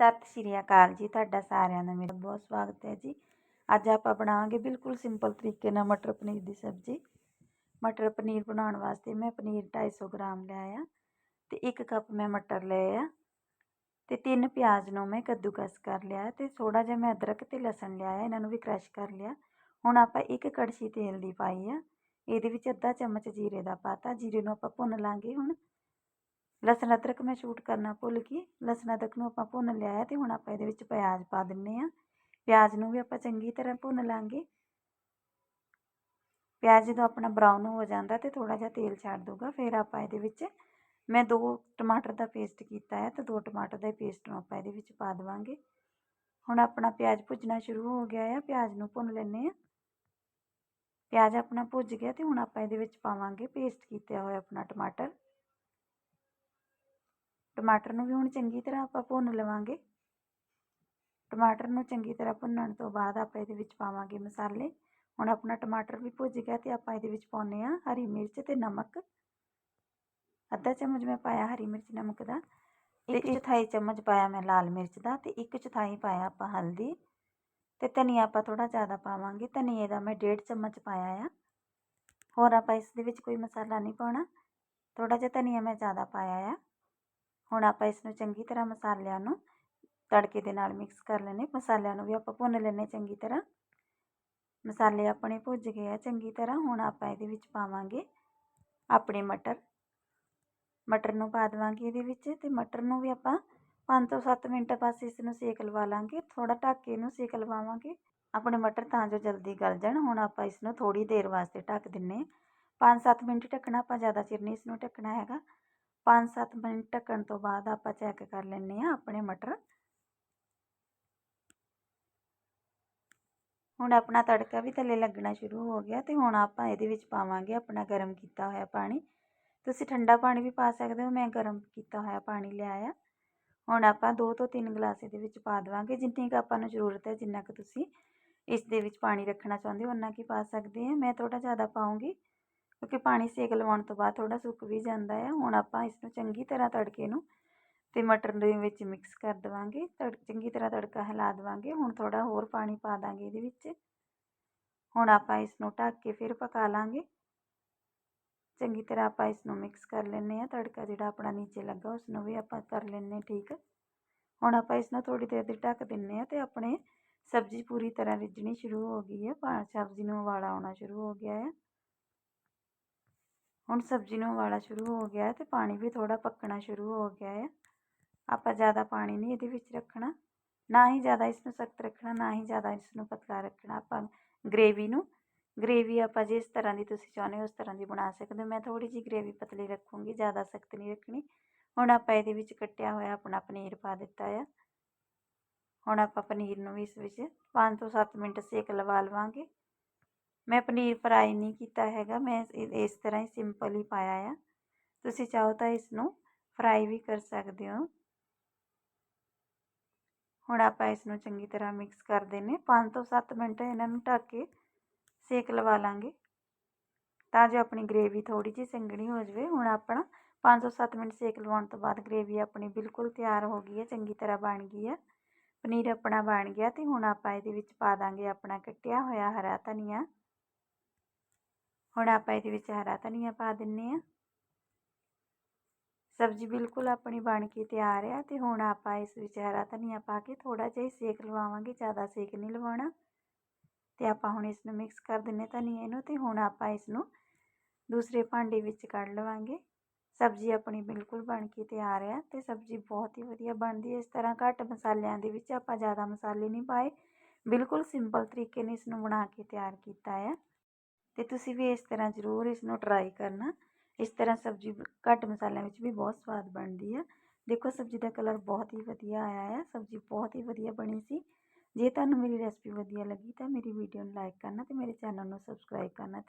ਸਤਿ ਸ਼੍ਰੀ ਅਕਾਲ ਜੀ ਤੁਹਾਡਾ ਸਾਰਿਆਂ ਦਾ, ਮੇਰਾ ਬਹੁਤ ਸਵਾਗਤ ਹੈ ਜੀ। ਅੱਜ ਆਪਾਂ ਬਣਾਵਾਂਗੇ ਬਿਲਕੁਲ ਸਿੰਪਲ ਤਰੀਕੇ ਨਾਲ ਮਟਰ ਪਨੀਰ ਦੀ ਸਬਜ਼ੀ। ਮਟਰ ਪਨੀਰ ਬਣਾਉਣ ਵਾਸਤੇ ਮੈਂ ਪਨੀਰ 250 ਗ੍ਰਾਮ ਲਿਆ ਤੇ ਇੱਕ ਕੱਪ ਮੈਂ ਮਟਰ ਲਏ ਆ ਤੇ ਤਿੰਨ ਪਿਆਜ਼ ਨੂੰ ਮੈਂ ਕੱਦੂਕਸ ਕਰ ਲਿਆ ਤੇ ਥੋੜਾ ਜਿਹਾ ਮੈਂ ਅਦਰਕ ਤੇ ਲਸਣ ਲਿਆ ਇਹਨਾਂ ਨੂੰ ਵੀ ਕ੍ਰਸ਼ ਕਰ ਲਿਆ। ਹੁਣ ਆਪਾਂ ਇੱਕ ਕੜਛੀ ਤੇਲ ਦੀ ਪਾਈ ਆ, ਇਹਦੇ ਵਿੱਚ ਅੱਧਾ ਚਮਚ ਜੀਰੇ ਦਾ ਪਾਤਾ, ਜੀਰੇ ਨੂੰ ਆਪਾਂ ਭੁੰਨ ਲਾਂਗੇ ਹੁਣ। ਲਸਣ ਅਦਰਕ ਮੈਂ ਸ਼ੂਟ ਕਰਨਾ ਭੁੱਲ ਗਈ। ਲਸਣ ਅਦਰਕ ਨੂੰ ਆਪਾਂ ਭੁੰਨ ਲਿਆ ਹੈ ਤੇ ਹੁਣ ਆਪਾਂ ਇਹਦੇ ਵਿੱਚ ਪਿਆਜ਼ ਪਾ ਦਿੰਨੇ ਆ। ਪਿਆਜ਼ ਨੂੰ ਵੀ ਆਪਾਂ ਚੰਗੀ ਤਰ੍ਹਾਂ ਭੁੰਨ ਲਾਂਗੇ। ਪਿਆਜ਼ ਜਦੋਂ ਆਪਣਾ ਬਰਾਊਨ ਹੋ ਜਾਂਦਾ ਤੇ ਥੋੜਾ ਜਿਹਾ ਤੇਲ ਛੱਡ ਦੂਗਾ ਫਿਰ ਆਪਾਂ ਇਹਦੇ ਵਿੱਚ ਮੈਂ ਦੋ ਟਮਾਟਰ ਦਾ ਪੇਸਟ ਕੀਤਾ ਹੈ ਤੇ ਦੋ ਟਮਾਟਰ ਦਾ ਪੇਸਟ ਨੂੰ ਆਪਾਂ ਇਹਦੇ ਵਿੱਚ ਪਾ ਦੇਵਾਂਗੇ। ਹੁਣ ਆਪਣਾ ਪਿਆਜ਼ ਭੁੱਜਣਾ ਸ਼ੁਰੂ ਹੋ ਗਿਆ ਹੈ ਪਿਆਜ਼ ਨੂੰ ਭੁੰਨ ਲੈਣੇ ਆ। ਪਿਆਜ਼ ਆਪਣਾ ਭੁੱਜ ਗਿਆ ਤੇ ਹੁਣ ਆਪਾਂ ਇਹਦੇ ਵਿੱਚ ਪਾਵਾਂਗੇ ਪੇਸਟ ਕੀਤਾ ਹੋਇਆ ਆਪਣਾ ਟਮਾਟਰ। ਟਮਾਟਰ ਨੂੰ ਵੀ ਹੁਣ ਚੰਗੀ ਤਰ੍ਹਾਂ ਆਪਾਂ ਭੁੰਨ ਲਵਾਂਗੇ। ਟਮਾਟਰ ਨੂੰ ਚੰਗੀ ਤਰ੍ਹਾਂ ਭੁੰਨਣ ਤੋਂ ਬਾਅਦ ਆਪਾਂ ਇਹਦੇ ਵਿੱਚ ਪਾਵਾਂਗੇ ਮਸਾਲੇ। ਹੁਣ ਆਪਣਾ ਟਮਾਟਰ ਵੀ ਭੁੱਜ ਗਿਆ ਤੇ ਆਪਾਂ ਇਹਦੇ ਵਿੱਚ ਪਾਉਨੇ ਆ ਹਰੀ ਮਿਰਚ ਤੇ ਨਮਕ। ਅੱਧਾ ਚਮਚ ਮੈਂ ਪਾਇਆ ਹਰੀ ਮਿਰਚ ਨਮਕ ਦਾ। ਇੱਕ ਚੌਥਾਈ ਚਮਚ ਪਾਇਆ ਮੈਂ ਲਾਲ ਮਿਰਚ ਦਾ ਤੇ ਇੱਕ ਚੌਥਾਈ ਪਾਇਆ ਆਪਾਂ ਹਲਦੀ। ਤੇ ਧਨੀਆ ਆਪਾਂ ਥੋੜਾ ਜ਼ਿਆਦਾ ਪਾਵਾਂਗੇ। ਧਨੀਏ ਦਾ ਮੈਂ ਡੇਢ ਚਮਚ ਪਾਇਆ ਆ। ਹੋਰ ਆਪਾਂ ਇਸ ਦੇ ਵਿੱਚ ਕੋਈ ਮਸਾਲਾ ਨਹੀਂ ਪਾਉਣਾ। ਥੋੜਾ ਜਿਹਾ ਧਨੀਆ ਮੈਂ ਜ਼ਿਆਦਾ ਪਾਇਆ ਆ। ਹੁਣ ਆਪਾਂ ਇਸ ਨੂੰ ਚੰਗੀ ਤਰ੍ਹਾਂ ਮਸਾਲਿਆਂ ਨੂੰ ਤੜਕੇ ਦੇ ਨਾਲ ਮਿਕਸ ਕਰ ਲੈਣੇ ਮਸਾਲਿਆਂ ਨੂੰ ਵੀ ਆਪਾਂ ਭੁੰਨ ਲੈਣੇ ਚੰਗੀ ਤਰ੍ਹਾਂ। ਮਸਾਲੇ ਆਪਣੇ ਭੁੱਜ ਗਏ ਆ ਚੰਗੀ ਤਰ੍ਹਾਂ। ਹੁਣ ਆਪਾਂ ਇਹਦੇ ਵਿੱਚ ਪਾਵਾਂਗੇ ਆਪਣੇ ਮਟਰ। ਮਟਰ ਨੂੰ ਪਾ ਦੇਵਾਂਗੇ ਇਹਦੇ ਵਿੱਚ ਤੇ ਮਟਰ ਨੂੰ ਵੀ ਆਪਾਂ 5 ਤੋਂ 7 ਮਿੰਟ ਬਸ ਇਸ ਨੂੰ ਸੇਕ ਲਵਾ ਲਾਂਗੇ। ਥੋੜਾ ਢੱਕ ਕੇ ਇਹਨੂੰ ਸੇਕ ਲਵਾਵਾਂਗੇ। ਆਪਣੇ ਮਟਰ ਤਾਂ ਜੋ ਜਲਦੀ ਗਲ ਜਾਣ। ਹੁਣ ਆਪਾਂ ਇਸ ਨੂੰ ਥੋੜੀ ਦੇਰ ਵਾਸਤੇ ਢੱਕ ਦਿੰਨੇ 5-7 ਮਿੰਟ ਢੱਕਣਾ, ਆਪਾਂ ਜ਼ਿਆਦਾ ਚਿਰ ਨਹੀਂ ਇਸ ਨੂੰ ਢੱਕਣਾ ਹੈਗਾ। 5-7 ਮਿੰਟ ਢੱਕਣ ਤੋਂ ਬਾਅਦ ਆਪਾਂ ਚੈੱਕ ਕਰ ਲੈਂਦੇ ਆ ਆਪਣੇ ਮਟਰ। ਹੁਣ ਆਪਣਾ ਤੜਕਾ ਵੀ ਥੱਲੇ ਲੱਗਣਾ ਸ਼ੁਰੂ ਹੋ ਗਿਆ ਤੇ ਹੁਣ ਆਪਾਂ ਇਹਦੇ ਵਿੱਚ ਪਾਵਾਂਗੇ ਆਪਣਾ ਗਰਮ ਕੀਤਾ ਹੋਇਆ ਪਾਣੀ। ਤੁਸੀਂ ਠੰਡਾ ਪਾਣੀ ਵੀ ਪਾ ਸਕਦੇ ਹੋ, ਮੈਂ ਗਰਮ ਕੀਤਾ ਹੋਇਆ ਪਾਣੀ ਲਿਆ ਆ। ਹੁਣ ਆਪਾਂ 2 ਤੋਂ 3 ਗਲਾਸ ਇਹਦੇ ਵਿੱਚ ਪਾ ਦੇਵਾਂਗੇ, ਜਿੰਨੀ ਕੁ ਆਪਾਂ ਨੂੰ ਜ਼ਰੂਰਤ ਹੈ, ਜਿੰਨਾ ਕੁ ਤੁਸੀਂ ਇਸ ਦੇ ਵਿੱਚ ਪਾਣੀ ਰੱਖਣਾ ਚਾਹੁੰਦੇ ਹੋ ਉਹਨਾਂ ਕੀ ਪਾ ਸਕਦੇ ਆ ਮੈਂ ਥੋੜਾ ਜ਼ਿਆਦਾ ਪਾਉਂਗੀ। ਕਿਉਂਕਿ ਪਾਣੀ ਸੇਕ ਲਵਾਉਣ ਤੋਂ ਬਾਅਦ ਥੋੜ੍ਹਾ ਸੁੱਕ ਵੀ ਜਾਂਦਾ ਹੈ ਹੁਣ ਆਪਾਂ ਇਸ ਨੂੰ ਚੰਗੀ ਤਰ੍ਹਾਂ ਤੜਕੇ ਨੂੰ ਅਤੇ ਮਟਰ ਦੇ ਵਿੱਚ ਮਿਕਸ ਕਰ ਦੇਵਾਂਗੇ। ਤੜ, ਚੰਗੀ ਤਰ੍ਹਾਂ ਤੜਕਾ ਹਿਲਾ ਦੇਵਾਂਗੇ। ਹੁਣ ਥੋੜ੍ਹਾ ਹੋਰ ਪਾਣੀ ਪਾ ਦਾਂਗੇ ਇਹਦੇ ਵਿੱਚ। ਹੁਣ ਆਪਾਂ ਇਸ ਨੂੰ ਢੱਕ ਕੇ ਫਿਰ ਪਕਾ ਲਾਂਗੇ। ਚੰਗੀ ਤਰ੍ਹਾਂ ਆਪਾਂ ਇਸ ਨੂੰ ਮਿਕਸ ਕਰ ਲੈਂਦੇ ਆ ਤੜਕਾ ਜਿਹੜਾ ਆਪਣਾ ਨੀਚੇ ਲੱਗਾ ਉਸ ਨੂੰ ਵੀ ਆਪਾਂ ਕਰ ਲੈਨੇ ਠੀਕ। ਹੁਣ ਆਪਾਂ ਇਸ ਨੂੰ ਥੋੜੀ ਦੇਰ ਦੀ ਢੱਕ ਦਿੰਨੇ ਆ ਤੇ ਆਪਣੇ ਸਬਜ਼ੀ ਪੂਰੀ ਤਰ੍ਹਾਂ ਰਿੱਝਣੀ ਸ਼ੁਰੂ ਹੋ ਗਈ ਹੈ। ਸਬਜ਼ੀ ਨੂੰ ਉਬਾਲਾ ਆਉਣਾ ਸ਼ੁਰੂ ਹੋ ਗਿਆ ਹੈ। ਹੁਣ ਸਬਜ਼ੀ ਨੂੰ ਉਬਾਲਾ ਸ਼ੁਰੂ ਹੋ ਗਿਆ ਤੇ ਪਾਣੀ ਵੀ ਥੋੜਾ ਪੱਕਣਾ ਸ਼ੁਰੂ ਹੋ ਗਿਆ ਹੈ। ਆਪਾਂ ਜ਼ਿਆਦਾ ਪਾਣੀ ਨਹੀਂ ਇਹਦੇ ਵਿੱਚ ਰੱਖਣਾ, ਨਾ ਹੀ ਜ਼ਿਆਦਾ ਇਸ ਨੂੰ ਸਖਤ ਰੱਖਣਾ, ਨਾ ਹੀ ਜ਼ਿਆਦਾ ਇਸ ਨੂੰ ਪਤਲਾ ਰੱਖਣਾ। ਆਪਾਂ ਗ੍ਰੇਵੀ ਨੂੰ ਗ੍ਰੇਵੀ ਆਪਾਂ ਜਿਸ ਤਰ੍ਹਾਂ ਦੀ ਤੁਸੀਂ ਚਾਹੁੰਦੇ ਹੋ ਉਸ ਤਰ੍ਹਾਂ ਦੀ ਬਣਾ ਸਕਦੇ ਹੋ। ਮੈਂ ਥੋੜੀ ਜਿਹੀ ਗ੍ਰੇਵੀ ਪਤਲੀ ਰੱਖੂੰਗੀ, ਜ਼ਿਆਦਾ ਸਖਤ ਨਹੀਂ ਰੱਖਣੀ। ਹੁਣ ਆਪਾਂ ਇਹਦੇ ਵਿੱਚ ਕੱਟਿਆ ਹੋਇਆ ਆਪਣਾ ਪਨੀਰ ਪਾ ਦਿੱਤਾ ਆ। ਹੁਣ ਆਪਾਂ ਪਨੀਰ ਨੂੰ ਵੀ ਇਸ ਵਿੱਚ 5 ਤੋਂ 7 ਮਿੰਟ ਸੇਕ ਲਵਾ ਲਵਾਂਗੇ। ਮੈਂ ਪਨੀਰ ਫਰਾਈ ਨਹੀਂ ਕੀਤਾ ਹੈਗਾ, ਮੈਂ ਇਸ ਤਰ੍ਹਾਂ ਹੀ ਸਿੰਪਲ ਹੀ ਪਾਇਆ ਆ। ਤੁਸੀਂ ਚਾਹੋ ਤਾਂ ਇਸ ਨੂੰ ਫਰਾਈ ਵੀ ਕਰ ਸਕਦੇ ਹੋ। ਹੁਣ ਆਪਾਂ ਇਸ ਨੂੰ ਚੰਗੀ ਤਰ੍ਹਾਂ ਮਿਕਸ ਕਰ ਦੇਨੇ 5 ਤੋਂ 7 ਮਿੰਟ ਇਹਨਾਂ ਨੂੰ ਢੱਕ ਕੇ ਸੇਕ ਲਵਾ ਲਾਂਗੇ। ਤਾਂ ਜੋ ਆਪਣੀ ਗ੍ਰੇਵੀ ਥੋੜੀ ਜਿਹੀ ਸੰਘਣੀ ਹੋ ਜਾਵੇ। ਹੁਣ ਆਪਣਾ 5 ਤੋਂ 7 ਮਿੰਟ ਸੇਕ ਲਵਾਉਣ ਤੋਂ ਬਾਅਦ ਗ੍ਰੇਵੀ ਆਪਣੀ ਬਿਲਕੁਲ ਤਿਆਰ ਹੋ ਗਈ ਹੈ, ਚੰਗੀ ਤਰ੍ਹਾਂ ਬਣ ਗਈ ਹੈ। ਪਨੀਰ ਆਪਣਾ ਬਣ ਗਿਆ ਤੇ ਹੁਣ ਆਪਾਂ ਇਹਦੇ ਵਿੱਚ ਪਾ ਦਾਂਗੇ ਆਪਣਾ ਕੱਟਿਆ ਹੋਇਆ ਹਰਾ ਧਨੀਆ। ਹੁਣ ਆਪਾਂ ਇਹਦੇ ਵਿੱਚ ਹਰਾ ਧਨੀਆ ਪਾ ਦਿੰਨੇ ਆ। ਸਬਜ਼ੀ ਬਿਲਕੁਲ ਆਪਣੀ ਬਣ ਕੇ ਤਿਆਰ ਆ ਤੇ ਹੁਣ ਆਪਾਂ ਇਸ ਵਿੱਚ ਹਰਾ ਧਨੀਆ ਪਾ ਕੇ ਥੋੜਾ ਜਿਹਾ ਸੇਕ ਲਵਾਵਾਂਗੇ, ਜ਼ਿਆਦਾ ਸੇਕ ਨਹੀਂ ਲਵਾਉਣਾ। ਤੇ ਆਪਾਂ ਹੁਣ ਇਸ ਨੂੰ ਮਿਕਸ ਕਰ ਦਿੰਨੇ ਧਨੀਏ ਨੂੰ ਤੇ ਹੁਣ ਆਪਾਂ ਇਸ ਨੂੰ ਦੂਸਰੇ ਭਾਂਡੇ ਵਿੱਚ ਕੱਢ ਲਵਾਂਗੇ। ਸਬਜ਼ੀ ਆਪਣੀ ਬਿਲਕੁਲ ਬਣ ਕੇ ਤਿਆਰ ਆ ਤੇ ਸਬਜ਼ੀ ਬਹੁਤ ਹੀ ਵਧੀਆ ਬਣਦੀ ਹੈ ਇਸ ਤਰ੍ਹਾਂ ਘੱਟ ਮਸਾਲਿਆਂ ਦੇ ਵਿੱਚ ਆਪਾਂ ਜ਼ਿਆਦਾ ਮਸਾਲੇ ਨਹੀਂ ਪਾਏ। ਬਿਲਕੁਲ ਸਿੰਪਲ ਤਰੀਕੇ ਨਾਲ ਇਸ ਨੂੰ ਬਣਾ ਕੇ ਤਿਆਰ ਕੀਤਾ ਹੈ ਤੇ ਤੁਸੀਂ ਵੀ ਇਸ ਤਰ੍ਹਾਂ ਜ਼ਰੂਰ ਇਸ ਨੂੰ ਟਰਾਈ ਕਰਨਾ। ਇਸ ਤਰ੍ਹਾਂ ਸਬਜ਼ੀ ਘੱਟ ਮਸਾਲਿਆਂ ਵਿੱਚ ਵੀ ਬਹੁਤ ਸਵਾਦ ਬਣਦੀ ਆ। ਦੇਖੋ, ਸਬਜ਼ੀ ਦਾ ਕਲਰ ਬਹੁਤ ਹੀ ਵਧੀਆ ਆਇਆ ਹੈ ਸਬਜ਼ੀ ਬਹੁਤ ਹੀ ਵਧੀਆ ਬਣੀ ਸੀ। ਜੇ ਤੁਹਾਨੂੰ ਮੇਰੀ ਰੈਸਪੀ ਵਧੀਆ ਲੱਗੀ ਤਾਂ ਮੇਰੀ ਵੀਡੀਓ ਨੂੰ ਲਾਈਕ ਕਰਨਾ ਤੇ ਮੇਰੇ ਚੈਨਲ ਨੂੰ ਸਬਸਕ੍ਰਾਈਬ ਕਰਨਾ।